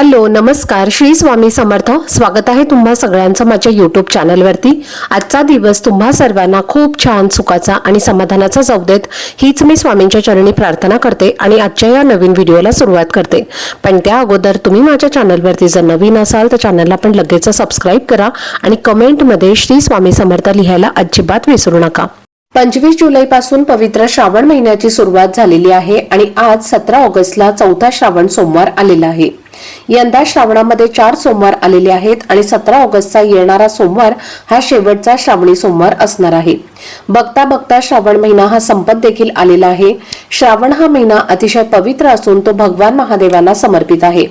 Hello नमस्कार. श्री स्वामी समर्थ. स्वागत आहे तुम्हा सगळ्यांचं माझ्या यूट्यूब चॅनलवरती आजचा दिवस तुम्हा सर्वांना खूप छान सुखाचा आणि समाधानाचा जाऊ देत. हीच मी स्वामींच्या चरणी प्रार्थना करते आणि आजच्या या नवीन व्हिडिओला सुरुवात करते. पण त्या अगोदर तुम्ही माझ्या चॅनलवरती जर नवीन असाल तर चॅनलला पण लगेच सबस्क्राईब करा आणि कमेंटमध्ये श्री स्वामी समर्थ लिहायला अजिबात विसरू नका. पंचवीस जुलैपासून पवित्र श्रावण महिन्याची सुरुवात झालेली आहे आणि आज सतरा ऑगस्टला चौथा श्रावण सोमवार आलेला आहे. यंदा श्रावणामध्ये चार सोमवार आलेले आहेत आणि सतरा ऑगस्टचा येणारा सोमवार हा शेवटचा श्रावणी सोमवार असणार आहे. बघता बघता श्रावण महिना हा संपत देखील आलेला आहे. श्रावण हा महिना अतिशय पवित्र असून तो भगवान महादेवाला समर्पित आहे.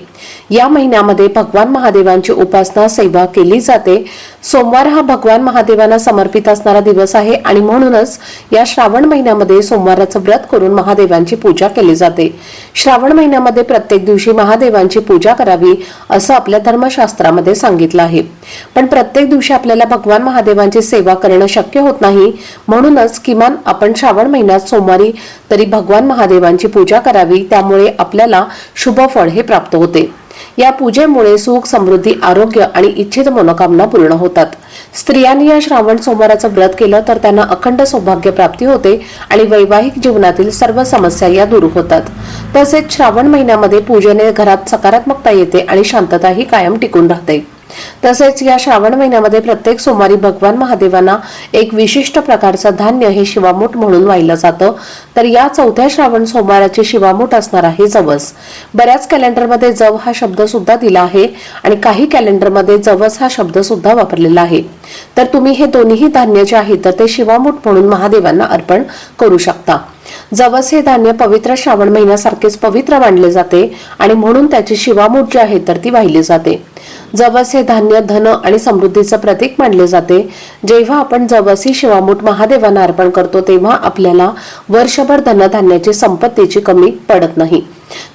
या महिन्यामध्ये भगवान महादेवांची उपासना सेवा केली जाते. सोमवार हा भगवान महादेवांना समर्पित असणारा दिवस आहे आणि म्हणूनच या श्रावण महिन्यामध्ये सोमवाराचं व्रत करून महादेवांची पूजा केली जाते. श्रावण महिन्यामध्ये प्रत्येक दिवशी महादेवांची पूजा पूजा करावी असं आपल्या धर्मशास्त्रामध्ये सांगितलं आहे. पण प्रत्येक दिवशी आपल्याला भगवान महादेवांची सेवा करणं शक्य होत नाही. म्हणूनच किमान आपण श्रावण महिन्यात सोमवारी तरी भगवान महादेवांची पूजा करावी. त्यामुळे आपल्याला शुभ फळ हे प्राप्त होते. या पूजेमुळे सुख समृद्धी आरोग्य आणि इच्छित मनोकामना पूर्ण होतात. स्त्रियांनी या श्रावण सोमवाराचं व्रत केलं तर त्यांना अखंड सौभाग्य प्राप्ती होते आणि वैवाहिक जीवनातील सर्व समस्या या दूर होतात. तसेच श्रावण महिन्यामध्ये पूजेने घरात सकारात्मकता येते आणि शांतताही कायम टिकून राहते. तसेच या श्रावण महिन्यामध्ये प्रत्येक सोमवारी भगवान महादेवांना एक विशिष्ट प्रकारचं धान्य हे शिवामूठ म्हणून वाहिलं जातं. तर या चौथ्या श्रावण सोमवाराची शिवामूठ असणार आहे जवस. बऱ्याच कॅलेंडरमध्ये जव हा शब्द सुद्धा दिला आहे आणि काही कॅलेंडरमध्ये जवस हा शब्द सुद्धा वापरलेला आहे. तर तुम्ही हे दोन्ही धान्य जे आहे तर ते शिवामूठ म्हणून महादेवांना अर्पण करू शकता. जवस हे धान्य पवित्र श्रावण महिन्यासारखेच पवित्र मानले जाते आणि म्हणून त्याची शिवामूठ जी आहे तर ती वाहिली जाते. जवस हे धान्य धन आणि समृद्धीचं प्रतीक मानले जाते. जेव्हा आपण जवस ही शिवामूठ महादेवांना अर्पण करतो तेव्हा आपल्याला वर्षभर धनधान्याची संपत्तीची कमी पडत नाही.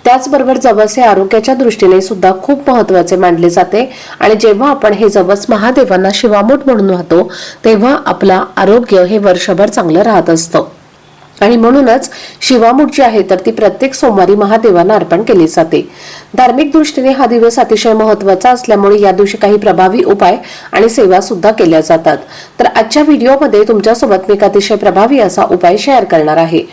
त्याचबरोबर जवस हे आरोग्याच्या दृष्टीने सुद्धा खूप महत्त्वाचे मानले जाते आणि जेव्हा आपण हे जवस महादेवांना शिवामूठ म्हणून वाहतो तेव्हा आपला आरोग्य हे वर्षभर चांगलं राहत असतं. आणि म्हणूनच शिवामूठ जी आहे तर ती प्रत्येक सोमवारी महादेवांना अर्पण केली जाते. धार्मिक दृष्टीने हा दिवस अतिशय महत्त्वाचा असल्यामुळे या दिवशी काही प्रभावी उपाय आणि सेवा सुद्धा केल्या जातात. तर आजच्या व्हिडिओमध्ये तुमच्यासोबत मी एक अतिशय प्रभावी असा उपाय शेअर करणार आहे.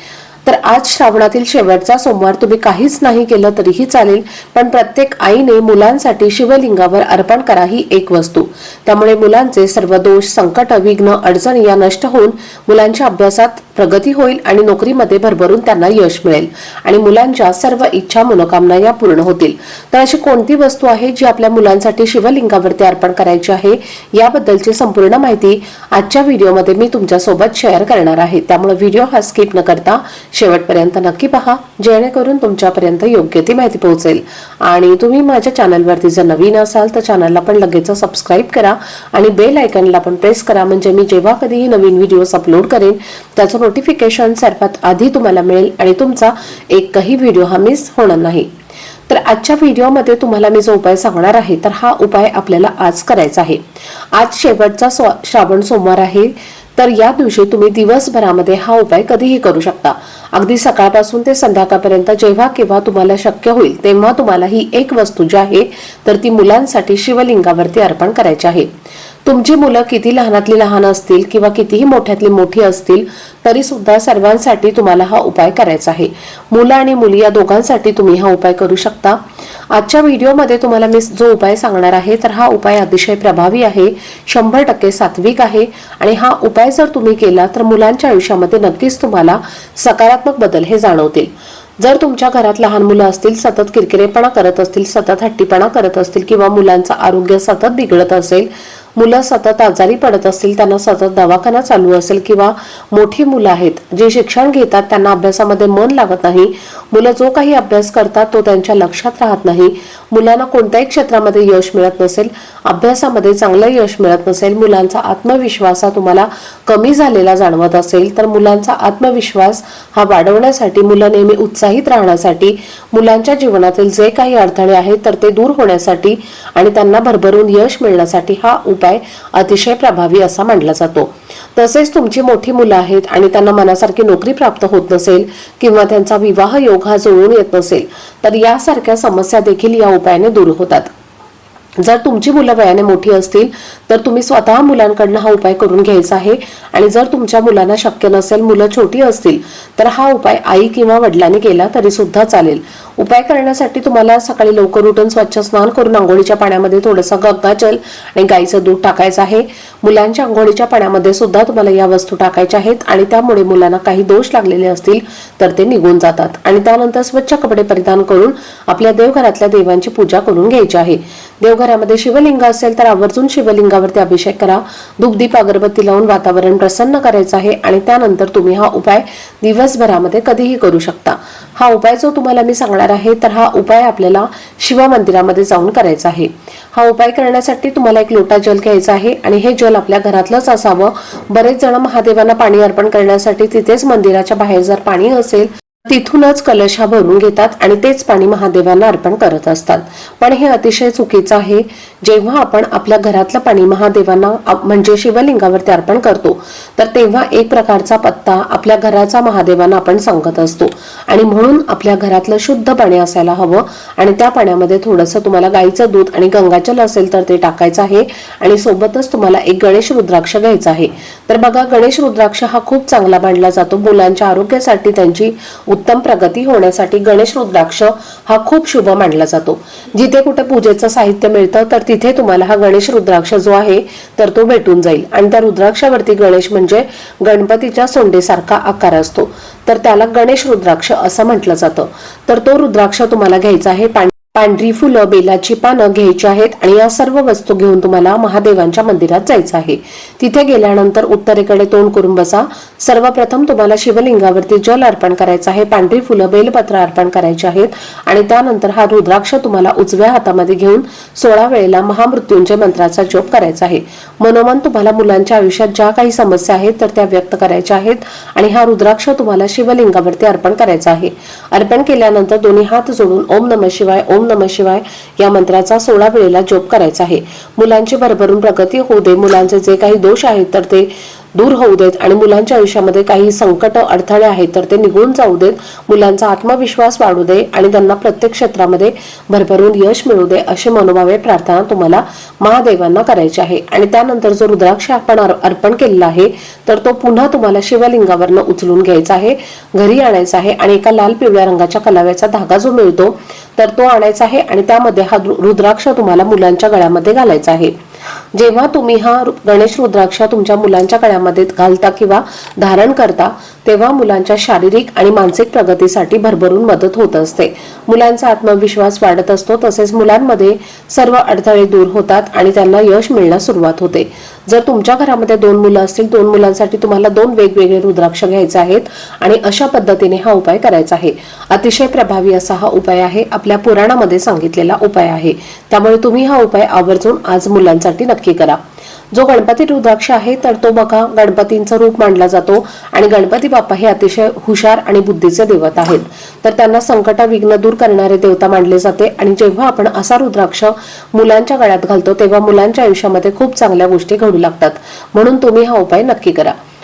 तर आज श्रावणातील शेवटचा सोमवार तुम्ही काहीच नाही केलं तरीही चालेल पण प्रत्येक आईने मुलांसाठी शिवलिंगावर अर्पण करा ही एक वस्तू. त्यामुळे मुलांचे सर्व दोष संकट विघ्न अडचणी या नष्ट होऊन मुलांच्या अभ्यासात प्रगती होईल आणि नोकरीमध्ये भरभरून त्यांना यश मिळेल. आणि मुलांच्या सर्व इच्छा मनोकामना या पूर्ण होतील. तर अशी कोणती वस्तू आहे जी आपल्या मुलांसाठी शिवलिंगावरती अर्पण करायची आहे? याबद्दलची संपूर्ण माहिती आजच्या व्हिडिओमध्ये मी तुमच्यासोबत शेअर करणार आहे. त्यामुळे व्हिडिओ हा स्किप न करता शेवटपर्यंत नक्की पहा जेणेकरून तुमच्यापर्यंत योग्य ती माहिती पोहोचेल. आणि तुम्ही माझ्या चॅनलवरती जर नवीन असाल तर चॅनलला पण लगेच सबस्क्राईब करा आणि बेल आयकनला पण प्रेस करा. म्हणजे मी जेव्हा कधीही नवीन व्हिडिओज अपलोड करेन त्याचं नोटिफिकेशन सर्वात आधी तुम्हाला मिळेल आणि तुमचा एकही व्हिडिओ हा मिस होणार नाही. तर आजच्या व्हिडिओमध्ये तुम्हाला मी जो उपाय सांगणार आहे तर हा उपाय आपल्याला आज करायचा आहे. आज शेवटचा श्रावण सोमवार आहे तर या दिवशी तुम्ही दिवसभरामध्ये हा उपाय कधीही करू शकता. अगदी सकाळपासून ते संध्याकाळपर्यंत जेव्हा केव्हा तुम्हाला शक्य होईल तेव्हा तुम्हाला ही एक वस्तू जी आहे तर ती मुलांसाठी शिवलिंगावरती अर्पण करायची आहे. तुमची मुलं किती लहानातली लहान असतील किंवा कितीही मोठ्यातली मोठी असतील तरी सुद्धा सर्वांसाठी तुम्हाला हा उपाय करायचा आहे. मुलं आणि मुली या दोघांसाठी तुम्ही हा उपाय करू शकता. आजच्या व्हिडिओमध्ये तुम्हाला मी जो उपाय सांगणार आहे तर हा उपाय अतिशय प्रभावी आहे शंभर टक्के सात्विक आहे. आणि हा उपाय जर तुम्ही केला तर मुलांच्या आयुष्यामध्ये नक्कीच तुम्हाला सकारात्मक बदल हे जाणवतील. जर तुमच्या घरात लहान मुलं असतील सतत किरकिरेपणा करत असतील सतत हट्टीपणा करत असतील किंवा मुलांचं आरोग्य सतत बिघडत असेल मुलं सतत आजारी पडत असतील त्यांना सतत दवाखाना चालू असेल किंवा मोठी मुलं आहेत जे शिक्षण घेतात त्यांना अभ्यासामध्ये मन लागत नाही मुलं जो काही अभ्यास करतात तो त्यांच्या लक्षात राहत नाही. मुलांना कोणत्याही क्षेत्रामध्ये यश मिळत नसेल अभ्यासामध्ये चांगलं यश मिळत नसेल मुलांचा आत्मविश्वास हा तुम्हाला कमी झालेला जाणवत असेल तर मुलांचा आत्मविश्वास हा वाढवण्यासाठी मुलं नेहमी उत्साहित राहण्यासाठी मुलांच्या जीवनातील जे काही अडथळे आहेत तर ते दूर होण्यासाठी आणि त्यांना भरभरून यश मिळण्यासाठी हा उपाय अतिशय प्रभावी असा मानला जातो. तसेच तुमची मोठी मुलं आहेत आणि त्यांना मनासारखी नोकरी प्राप्त होत नसेल किंवा त्यांचा विवाह योग हा जुळून येत नसेल तर यासारख्या समस्या देखील या उपायाने दूर होतात. जर तुमची मुलं वयाने मोठी असतील तर तुम्ही स्वतः मुलांकडनं हा उपाय करून घ्यायचा आहे. आणि जर तुमच्या मुलांना शक्य नसेल मुलं छोटी असतील तर हा उपाय आई किंवा वडिलांनी केला तरी सुद्धा चालेल. उपाय करण्यासाठी तुम्हाला सकाळी लवकर उठून स्वच्छ स्नान करून आंघोळीच्या पाण्यामध्ये थोडंसं गंगाजल आणि गाईचं दूध टाकायचं आहे. मुलांच्या आंघोळीच्या पाण्यामध्ये सुद्धा तुम्हाला या वस्तू टाकायच्या आहेत आणि त्यामुळे मुलांना काही दोष लागलेले असतील तर ते निघून जातात. आणि त्यानंतर स्वच्छ कपडे परिधान करून आपल्या देवघरातल्या देवांची पूजा करून घ्यायची आहे. देवघरामध्ये शिवलिंग असेल तर आवर्जून शिवलिंगावरती अभिषेक करा. दुग्धीप अगरबत्ती लावून वातावरण प्रसन्न करायचं आहे आणि त्यानंतर तुम्ही हा उपाय दिवसभरामध्ये कधीही करू शकता. हा उपाय जो तुम्हाला मी सांगणार आहे तर हा उपाय आपल्याला शिव मंदिरामध्ये जाऊन करायचा आहे. हा उपाय करण्यासाठी तुम्हाला एक लोटा जल घ्यायचा आहे आणि हे जल आपल्या घरातलंच असावं. बरेच जण महादेवांना पाणी अर्पण करण्यासाठी तिथेच मंदिराच्या बाहेर जर पाणी असेल तिथूनच कलश हा भरून घेतात आणि तेच पाणी महादेवांना अर्पण करत असतात. पण हे अतिशय चुकीचं आहे. जेव्हा आपण आपल्या घरातलं पाणी महादेवांना म्हणजे शिवलिंगावरती अर्पण करतो तर तेव्हा एक प्रकारचा पत्ता आपल्या घराचा महादेवांना आपण सांगत असतो. आणि म्हणून आपल्या घरातलं शुद्ध पाणी असायला हवं आणि त्या पाण्यामध्ये थोडंसं तुम्हाला गाईचं दूध आणि गंगाजल असेल तर ते टाकायचं आहे आणि सोबतच तुम्हाला एक गणेश रुद्राक्ष घ्यायचा आहे. तर बघा गणेश रुद्राक्ष हा खूप चांगला मांडला जातो. मुलांच्या आरोग्यासाठी त्यांची उत्तम प्रगती होण्यासाठी गणेश रुद्राक्ष हा खूप शुभ मानला जातो. जिथे कुठे पूजेचं साहित्य मिळतं तर तिथे तुम्हाला हा गणेश रुद्राक्ष जो आहे तर तो भेटून जाईल. आणि त्या रुद्राक्षावरती गणेश म्हणजे गणपतीच्या सोंडेसारखा आकार असतो. तर त्याला गणेश रुद्राक्ष असं म्हटलं जातं. तर तो रुद्राक्ष तुम्हाला घ्यायचा आहे पांढरी फुलं बेलाची पानं घ्यायची आहेत आणि या सर्व वस्तू घेऊन तुम्हाला महादेवांच्या मंदिरात जायचं आहे. तिथे गेल्यानंतर उत्तरेकडे तोंड करून बसा. सर्वप्रथम तुम्हाला शिवलिंगावरती जल अर्पण करायचं आहे. पांढरी फुलं बेलपत्र अर्पण करायची आहेत आणि त्यानंतर हा रुद्राक्ष तुम्हाला उजव्या हातामध्ये घेऊन सोळा वेळेला महामृत्यूंजय मंत्राचा जप करायचा आहे. मनोमन तुम्हाला मुलांच्या आयुष्यात ज्या काही समस्या आहेत तर त्या व्यक्त करायच्या आहेत आणि हा रुद्राक्ष तुम्हाला शिवलिंगावरती अर्पण करायचा आहे. अर्पण केल्यानंतर दोन्ही हात जोडून ओम नम शिवाय ओम नम शिवाय या मंत्राचा सोळा वेळेला जोप करायचा आहे. मुलांची भरभरून प्रगती होऊ दे. मुलांचे जे काही दोष आहेत तर ते दूर होऊ देत आणि मुलांच्या आयुष्यामध्ये काही संकट अडथळे आहेत तर ते निघून जाऊ देत. मुलांचा आत्मविश्वास वाढू दे आणि त्यांना प्रत्येक क्षेत्रामध्ये भरभरून यश मिळू दे अशी मनोभावे प्रार्थना तुम्हाला महादेवांना करायची आहे. आणि त्यानंतर जो रुद्राक्ष आपण अर्पण केलेला आहे तर तो पुन्हा तुम्हाला शिवलिंगावरनं उचलून घ्यायचा आहे. घरी आणायचा आहे आणि एका लाल पिवळ्या रंगाच्या कलाव्याचा धागा जो मिळतो तर तो आणायचा आहे आणि त्यामध्ये हा रुद्राक्ष तुम्हाला मुलांच्या गळ्यामध्ये घालायचा आहे. जेव्हा तुम्ही हा गणेश रुद्राक्ष तुमच्या मुलांच्या गळ्यामध्ये घालता किंवा धारण करता तेव्हा मुलांच्या शारीरिक आणि मानसिक प्रगतीसाठी भरभरून मदत होत असते. मुलांचा आत्मविश्वास वाढत असतो तसेच मुलांमध्ये सर्व अडथळे दूर होतात आणि त्यांना यश मिळण्यास सुरुवात होते. जर तुमच्या घरामध्ये दोन मुलं असतील दोन मुलांसाठी तुम्हाला दोन वेगवेगळे रुद्राक्ष घ्यायचे आहेत आणि अशा पद्धतीने हा उपाय करायचा आहे. अतिशय प्रभावी असा हा उपाय आहे. आपल्या पुराणामध्ये सांगितलेला उपाय आहे. त्यामुळे तुम्ही हा उपाय आवर्जून आज मुलांसाठी नक्की नक्की करा. जो गणपती रुद्राक्ष आहे तर तो बघा गणपतींचं रूप मानला जातो आणि गणपती बाप्पा हे अतिशय हुशार आणि बुद्धीचे देवत आहेत. तर त्यांना संकट विघ्न दूर करणारे देवता मानले जाते आणि जेव्हा आपण असा रुद्राक्ष मुलांच्या गळ्यात घालतो तेव्हा मुलांच्या आयुष्यामध्ये खूप चांगल्या गोष्टी घडू लागतात. म्हणून तुम्ही हा उपाय नक्की करा.